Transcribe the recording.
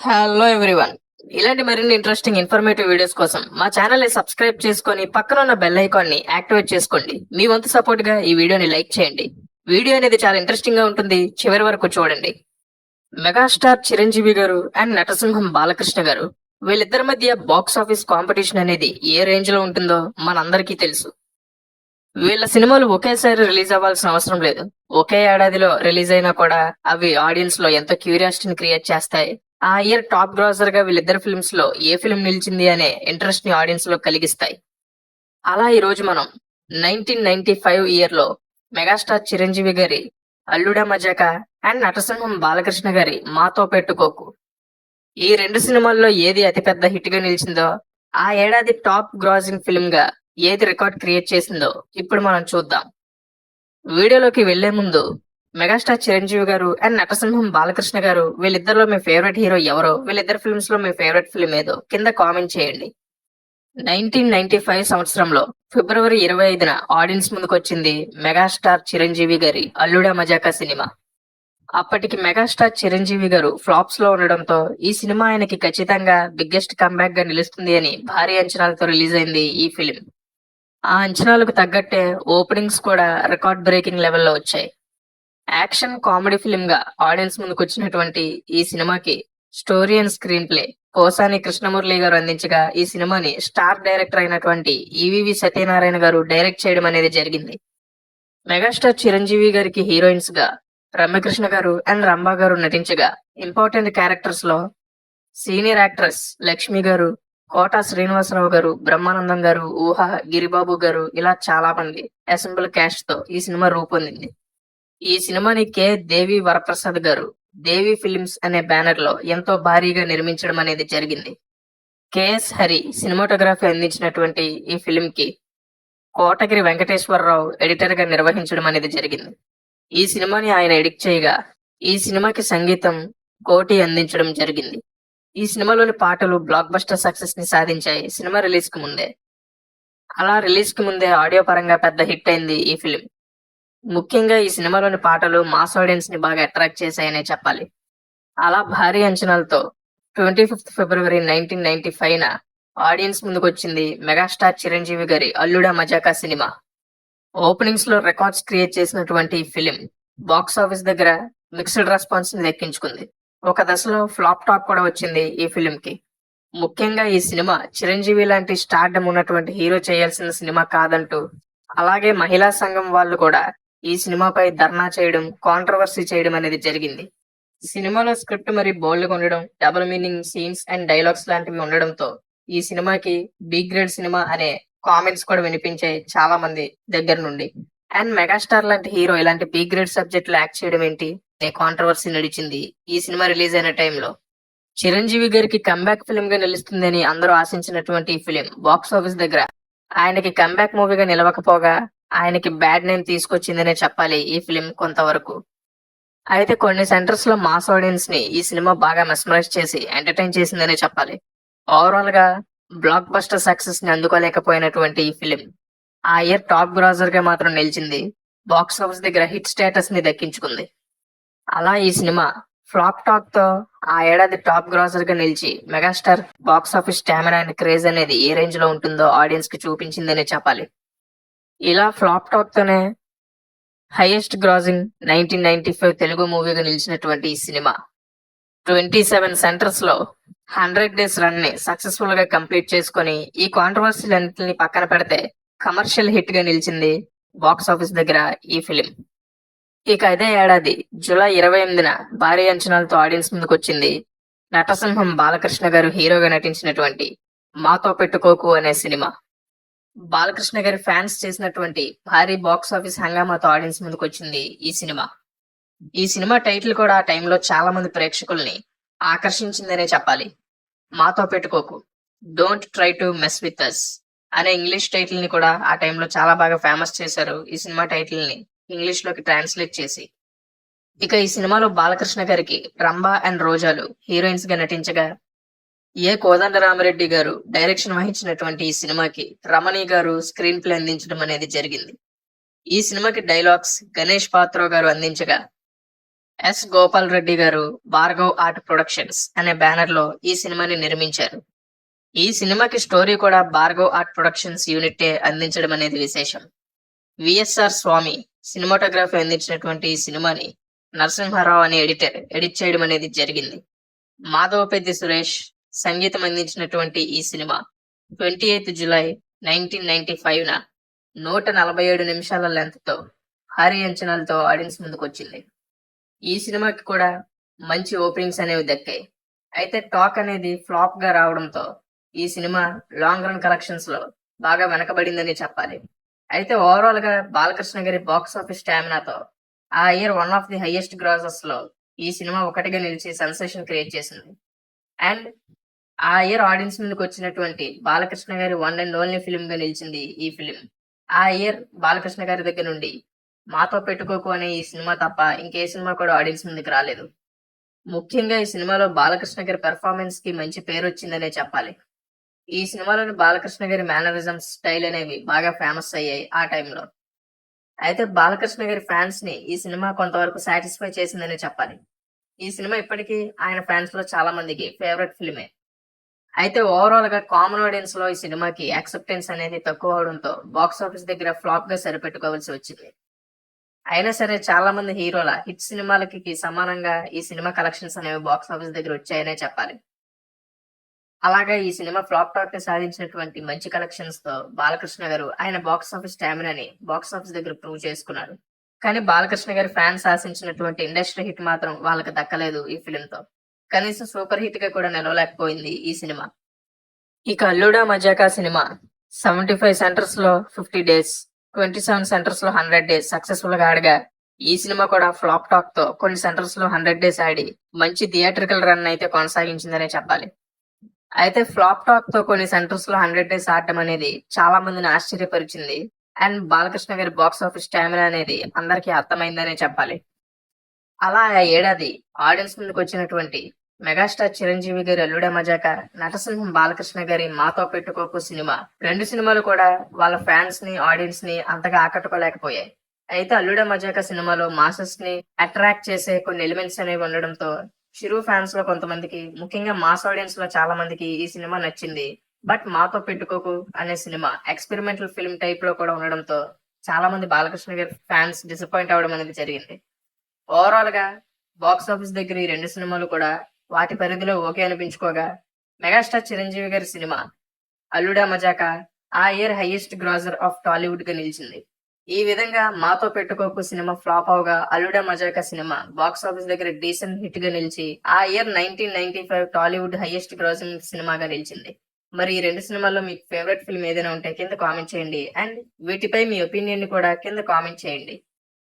Hello everyone ఇలాంటి మరిన్ని interesting informative videos కోసం మా ఛానల్ని సబ్స్క్రైబ్ చేసుకొని పక్కన ఉన్న బెల్ ఐకాన్ని యాక్టివేట్ చేసుకోండి. మీ వంతు సపోర్ట్గా ఈ వీడియోని లైక్ చేయండి. వీడియో అనేది చాలా ఇంట్రెస్టింగ్గా ఉంటుంది. చివరి వరకు చూడండి. మెగాస్టార్ చిరంజీవి గారు అండ్ నటసింహం బాలకృష్ణ గారు వీళ్ళిద్దరి మధ్య బాక్స్ ఆఫీస్ కాంపిటీషన్ అనేది ఏ రేంజ్లో ఉంటుందో మనందరికీ తెలుసు. వీళ్ళ సినిమాలు ఒకేసారి రిలీజ్ అవ్వాల్సిన అవసరం లేదు. ఒకే ఏడాదిలో రిలీజ్ అయినా కూడా అవి ఆడియన్స్లో ఎంతో క్యూరియాసిటీని క్రియేట్ చేస్తాయి. ఆ ఇయర్ టాప్ గ్రాసర్గా వీళ్ళిద్దరు ఫిల్మ్స్లో ఏ ఫిల్మ్ నిలిచింది అనే ఇంట్రెస్ట్ని ఆడియన్స్లో కలిగిస్తాయి. అలా ఈ రోజు మనం నైన్టీన్ నైన్టీ ఫైవ్ ఇయర్లో మెగాస్టార్ చిరంజీవి గారి అల్లుడా మజాక అండ్ నటసింహం బాలకృష్ణ గారి మాతో పెట్టుకోకు. ఈ రెండు సినిమాల్లో ఏది అతిపెద్ద హిట్గా నిలిచిందో ఆ ఏడాది టాప్ గ్రాసింగ్ ఫిల్మ్గా ఏది రికార్డ్ క్రియేట్ చేసిందో ఇప్పుడు మనం చూద్దాం. వీడియోలోకి వెళ్ళే ముందు మెగాస్టార్ చిరంజీవి గారు అండ్ నటసింహం బాలకృష్ణ గారు వీళ్ళిద్దరిలో మీ ఫేవరెట్ హీరో ఎవరో? వీళ్ళిద్దరు ఫిల్మ్స్లో మీ ఫేవరెట్ ఫిల్మ్ ఏదో? కింద కామెంట్ చేయండి. నైన్టీన్ నైన్టీ ఫైవ్ సంవత్సరంలో ఫిబ్రవరి ఇరవై ఐదున ఆడియన్స్ ముందుకు వచ్చింది మెగాస్టార్ చిరంజీవి గారి అల్లుడా మజాకా సినిమా. అప్పటికి మెగాస్టార్ చిరంజీవి గారు ఫ్లాప్స్లో ఉండడంతో ఈ సినిమా ఆయనకి ఖచ్చితంగా బిగ్గెస్ట్ కంబ్యాక్గా నిలుస్తుంది అని భారీ అంచనాలతో రిలీజ్ అయింది ఈ ఫిలిం ఆ అంచనాలకు తగ్గట్టే ఓపెనింగ్స్ కూడా రికార్డ్ బ్రేకింగ్ లెవెల్లో వచ్చాయి. యాక్షన్ కామెడీ ఫిల్మ్గా ఆడియన్స్ ముందుకు వచ్చినటువంటి ఈ సినిమాకి story and screenplay. Kosani Krishnamurali గారు అందించగా ఈ సినిమాని స్టార్ డైరెక్టర్ అయినటువంటి ఈవివి సత్యనారాయణ గారు డైరెక్ట్ చేయడం అనేది జరిగింది. మెగాస్టార్ చిరంజీవి గారికి హీరోయిన్స్గా రమ్యకృష్ణ గారు అండ్ రంభా గారు నటించగా ఇంపార్టెంట్ క్యారెక్టర్స్లో సీనియర్ యాక్ట్రెస్ లక్ష్మి గారు కోట శ్రీనివాసరావు గారు బ్రహ్మానందం గారు ఊహ గిరిబాబు గారు ఇలా చాలా మంది అసెంబ్లీ క్యాస్ట్తో ఈ సినిమా రూపొందింది. ఈ సినిమాని కే దేవి వరప్రసాద్ గారు దేవి ఫిలిమ్స్ అనే బ్యానర్లో ఎంతో భారీగా నిర్మించడం అనేది జరిగింది. కెఎస్ హరి సినిమాటోగ్రఫీ అందించినటువంటి ఈ ఫిలిం కి కోటగిరి వెంకటేశ్వరరావు ఎడిటర్గా నిర్వహించడం అనేది జరిగింది. ఈ సినిమాని ఆయన ఎడిట్ చేయగా ఈ సినిమాకి సంగీతం కోటి అందించడం జరిగింది. ఈ సినిమాలోని పాటలు బ్లాక్ బస్టర్ సక్సెస్ని సాధించాయి సినిమా రిలీజ్కి ముందే. అలా రిలీజ్కి ముందే ఆడియో పరంగా పెద్ద హిట్ అయింది ఈ ఫిలిం. ముఖ్యంగా ఈ సినిమాలోని పాటలు మాస్ ఆడియన్స్ని బాగా అట్రాక్ట్ చేశాయనే చెప్పాలి. అలా భారీ అంచనాలతో twenty fifth February nineteen ninety five న ఆడియన్స్ ముందుకు వచ్చింది మెగాస్టార్ చిరంజీవి గారి అల్లుడా మజాకా సినిమా. ఓపెనింగ్స్లో రికార్డ్స్ క్రియేట్ చేసినటువంటి ఈ ఫిలిం బాక్స్ ఆఫీస్ దగ్గర మిక్స్డ్ రెస్పాన్స్ని దక్కించుకుంది ఒక దశలో ఫ్లాప్ టాక్ కూడా వచ్చింది ఈ ఫిలిం కి ముఖ్యంగా ఈ సినిమా చిరంజీవి లాంటి స్టార్డమ్ ఉన్నటువంటి హీరో చేయాల్సిన సినిమా కాదంటూ అలాగే మహిళా సంఘం వాళ్ళు కూడా ఈ సినిమాపై ధర్నా చేయడం కాంట్రవర్సీ చేయడం అనేది జరిగింది. సినిమాలో స్క్రిప్ట్ మరి బోల్డ్గా ఉండడం double meaning scenes and dialogues లాంటివి ఉండడంతో ఈ సినిమాకి బి గ్రేడ్ సినిమా అనే కామెంట్స్ కూడా వినిపించాయి చాలా మంది దగ్గర నుండి. అండ్ మెగాస్టార్ లాంటి హీరో ఇలాంటి బి గ్రేడ్ సబ్జెక్టులు యాక్ట్ చేయడం ఏంటి? అనే కాంట్రవర్సీ నడిచింది ఈ సినిమా రిలీజ్ అయిన టైంలో చిరంజీవి గారికి కంబ్యాక్ ఫిల్మ్గా నిలుస్తుందని అందరూ ఆశించినటువంటి ఈ ఫిలిం బాక్స్ ఆఫీస్ దగ్గర ఆయనకి కంబ్యాక్ మూవీగా నిలవకపోగా ఆయనకి బ్యాడ్ నేమ్ తీసుకొచ్చిందనే చెప్పాలి ఈ ఫిలిం కొంతవరకు. అయితే కొన్ని సెంటర్స్లో మాస్ ఆడియన్స్ని ఈ సినిమా బాగా మెస్మరైజ్ చేసి ఎంటర్టైన్ చేసిందనే చెప్పాలి. ఓవరాల్గా బ్లాక్ బస్టర్ సక్సెస్ని అందుకోలేకపోయినటువంటి ఈ ఫిలిం. ఆ ఇయర్ టాప్ గ్రాజర్గా మాత్రం నిలిచింది. బాక్స్ ఆఫీస్ దగ్గర హిట్ స్టేటస్ని దక్కించుకుంది. అలా ఈ సినిమా ఫ్లాప్ టాక్తో ఆ ఏడాది టాప్ గ్రాసర్గా నిలిచి megastar box office stamina and craze అనేది ఏ రేంజ్లో ఉంటుందో ఆడియన్స్కి చూపించిందనే చెప్పాలి. ఇలా ఫ్లాప్ టాక్ తోనే highest grossing nineteen ninety five Telugu మూవీగా నిలిచినటువంటి ఈ సినిమా. ట్వంటీ సెవెన్ సెంటర్స్లో హండ్రెడ్ డేస్ రన్ని సక్సెస్ఫుల్గా కంప్లీట్ చేసుకొని ఈ కాంట్రవర్సీలన్నింటిని పక్కన పెడితే కమర్షియల్ హిట్గా నిలిచింది బాక్స్ ఆఫీస్ దగ్గర ఈ ఫిలిం. ఇక అదే ఏడాది జూలై ఇరవై ఎనిమిదిన భారీ అంచనాలతో ఆడియన్స్ ముందుకు వచ్చింది నటసింహం బాలకృష్ణ గారు హీరోగా నటించినటువంటి మాతో పెట్టుకోకు అనే సినిమా. బాలకృష్ణ గారి ఫ్యాన్స్ చేసినటువంటి భారీ బాక్స్ ఆఫీస్ హంగామాతో ఆడియన్స్ ముందుకు వచ్చింది ఈ సినిమా. ఈ సినిమా టైటిల్ కూడా ఆ టైంలో చాలా మంది ప్రేక్షకుల్ని ఆకర్షించిందనే చెప్పాలి. మాతో పెట్టుకోకు. Don't try to mess with us అనే ఇంగ్లీష్ టైటిల్ని కూడా ఆ టైంలో చాలా బాగా ఫేమస్ చేశారు. ఈ సినిమా టైటిల్ని ఇంగ్లీష్లోకి ట్రాన్స్లేట్ చేసి. ఇక ఈ సినిమాలో బాలకృష్ణ గారికి రంభా అండ్ రోజాలు హీరోయిన్స్గా నటించగా ఏ కోదండరామరెడ్డి గారు డైరెక్షన్ వహించినటువంటి ఈ సినిమాకి రమణి గారు స్క్రీన్ ప్లే అందించడం అనేది జరిగింది. ఈ సినిమాకి డైలాగ్స్ గణేష్ పాత్రో గారు అందించగా ఎస్ గోపాల్ రెడ్డి గారు భార్గవ్ ఆర్ట్ ప్రొడక్షన్స్ అనే బ్యానర్లో ఈ సినిమాని నిర్మించారు. ఈ సినిమాకి స్టోరీ కూడా భార్గవ్ ఆర్ట్ ప్రొడక్షన్స్ యూనిట్టే అందించడం అనేది విశేషం. విఎస్ఆర్ స్వామి సినిమాటోగ్రఫీ అందించినటువంటి ఈ సినిమాని నరసింహారావు అనే ఎడిటర్ ఎడిట్ చేయడం అనేది జరిగింది. మాధవపెద్ది సురేష్ సంగీతం అందించినటువంటి ఈ cinema. Twenty eighth July nineteen ninety five న నూట నలభై ఏడు నిమిషాల లెంత్తో భారీ అంచనాలతో ఆడియన్స్ ముందుకు వచ్చింది ఈ సినిమాకి కూడా మంచి ఓపెనింగ్స్ అనేవి దక్కాయి. అయితే టాక్ అనేది ఫ్లాప్గా రావడంతో ఈ సినిమా లాంగ్ రన్ కలెక్షన్స్లో బాగా వెనకబడిందని చెప్పాలి. అయితే ఓవరాల్గా బాలకృష్ణ గారి బాక్స్ ఆఫీస్ స్టామినాతో ఆ year one of the highest గ్రాసెస్లో ఈ సినిమా ఒకటిగా నిలిచి సెన్సేషన్ క్రియేట్ చేసింది. అండ్ ఆ ఇయర్ ఆడియన్స్ ముందుకు వచ్చినటువంటి బాలకృష్ణ గారి వన్ అండ్ ఓన్లీ ఫిలిం గా నిలిచింది ఈ ఫిలిం. ఆ ఇయర్ బాలకృష్ణ గారి దగ్గర నుండి మాతో పెట్టుకోకు అనే ఈ సినిమా తప్ప ఇంకే సినిమా కూడా ఆడియన్స్ ముందుకు రాలేదు. ముఖ్యంగా ఈ సినిమాలో బాలకృష్ణ గారి పెర్ఫార్మెన్స్కి మంచి పేరు వచ్చిందనే చెప్పాలి. ఈ సినిమాలోని బాలకృష్ణ గారి మేనరిజం స్టైల్ అనేవి బాగా ఫేమస్ అయ్యాయి ఆ టైంలో. అయితే బాలకృష్ణ గారి ఫ్యాన్స్ని ఈ సినిమా కొంతవరకు సాటిస్ఫై చేసిందనే చెప్పాలి. ఈ సినిమా ఇప్పటికీ ఆయన ఫ్యాన్స్లో చాలా మందికి ఫేవరెట్ ఫిల్మే. అయితే ఓవరాల్గా కామన్ ఆడియన్స్లో ఈ సినిమాకి యాక్సెప్టెన్స్ అనేది తక్కువ అవడంతో బాక్స్ ఆఫీస్ దగ్గర ఫ్లాప్గా సరిపెట్టుకోవాల్సి వచ్చింది. అయినా సరే చాలా మంది హీరోల హిట్ సినిమాలకి సమానంగా ఈ సినిమా కలెక్షన్స్ అనేవి బాక్స్ ఆఫీస్ దగ్గర వచ్చాయనే చెప్పాలి. అలాగా ఈ సినిమా ఫ్లాప్ టాక్ని సాధించినటువంటి మంచి కలెక్షన్స్తో బాలకృష్ణ గారు ఆయన బాక్స్ ఆఫీస్ స్టామినాని బాక్స్ ఆఫీస్ దగ్గర ప్రూవ్ చేసుకున్నాడు. కానీ బాలకృష్ణ గారి ఫ్యాన్స్ ఆశించినటువంటి ఇండస్ట్రీ హిట్ మాత్రం వాళ్ళకి దక్కలేదు ఈ ఫిలిం తో కనీసం సూపర్ హిట్గా కూడా నిలవలేకపోయింది ఈ సినిమా. ఇక అల్లుడా మజాకా సినిమా. సెవెంటీ ఫైవ్ సెంటర్స్లో ఫిఫ్టీ డేస్ ట్వంటీ సెవెన్ సెంటర్స్లో హండ్రెడ్ డేస్ సక్సెస్ఫుల్గా ఆడగా. ఈ సినిమా కూడా ఫ్లాప్ టాక్తో కొన్ని సెంటర్స్లో హండ్రెడ్ డేస్ ఆడి మంచి థియేట్రికల్ రన్ అయితే కొనసాగించిందనే చెప్పాలి. అయితే ఫ్లాప్ టాక్తో కొన్ని సెంటర్స్లో హండ్రెడ్ డేస్ ఆడటం అనేది చాలా మందిని ఆశ్చర్యపరిచింది. అండ్ బాలకృష్ణ గారి బాక్స్ ఆఫీస్ స్టామినా అనేది అందరికీ అర్థమైందనే చెప్పాలి. అలా ఆ ఏడాది ఆడియన్స్ ముందుకు వచ్చినటువంటి మెగాస్టార్ చిరంజీవి గారి అల్లుడే మజాక నటసింహం బాలకృష్ణ గారి మాతో పెట్టుకోకు సినిమా రెండు సినిమాలు కూడా వాళ్ళ ఫ్యాన్స్ని ఆడియన్స్ని అంతగా ఆకట్టుకోలేకపోయాయి. అయితే అల్లుడే మజాక సినిమాలో మాసెస్ని అట్రాక్ట్ చేసే కొన్ని ఎలిమెంట్స్ అనేవి ఉండడంతో చిరు ఫ్యాన్స్లో కొంతమందికి ముఖ్యంగా మాస్ ఆడియన్స్లో చాలా మందికి ఈ సినిమా నచ్చింది. బట్ మాతో పెట్టుకోకు అనే సినిమా. ఎక్స్పెరిమెంటల్ ఫిల్మ్ టైప్లో కూడా ఉండడంతో చాలా మంది బాలకృష్ణ గారి ఫ్యాన్స్ డిసప్పాయింట్ అవడం అనేది జరిగింది. ఓవరాల్గా బాక్స్ ఆఫీస్ దగ్గర ఈ రెండు సినిమాలు కూడా వాటి పరిధిలో ఓకే అనిపించుకోగా మెగాస్టార్ చిరంజీవి గారి సినిమా అల్లుడా మజాక ఆ ఇయర్ హైయెస్ట్ గ్రాజర్ ఆఫ్ టాలీవుడ్గా నిలిచింది. ఈ విధంగా మాతో పెట్టుకోకు సినిమా ఫ్లాప్ అవగా Alluda Majaka cinema box office దగ్గర డీసెంట్ హిట్గా నిలిచి ఆ year nineteen ninety five Tollywood highest grossing సినిమాగా నిలిచింది. మరి ఈ రెండు సినిమాల్లో మీకు ఫేవరెట్ ఫిల్మ్ ఏదైనా ఉంటే కింద కామెంట్ చేయండి. అండ్ వీటిపై మీ ఒపీనియన్ కూడా కింద కామెంట్ చేయండి.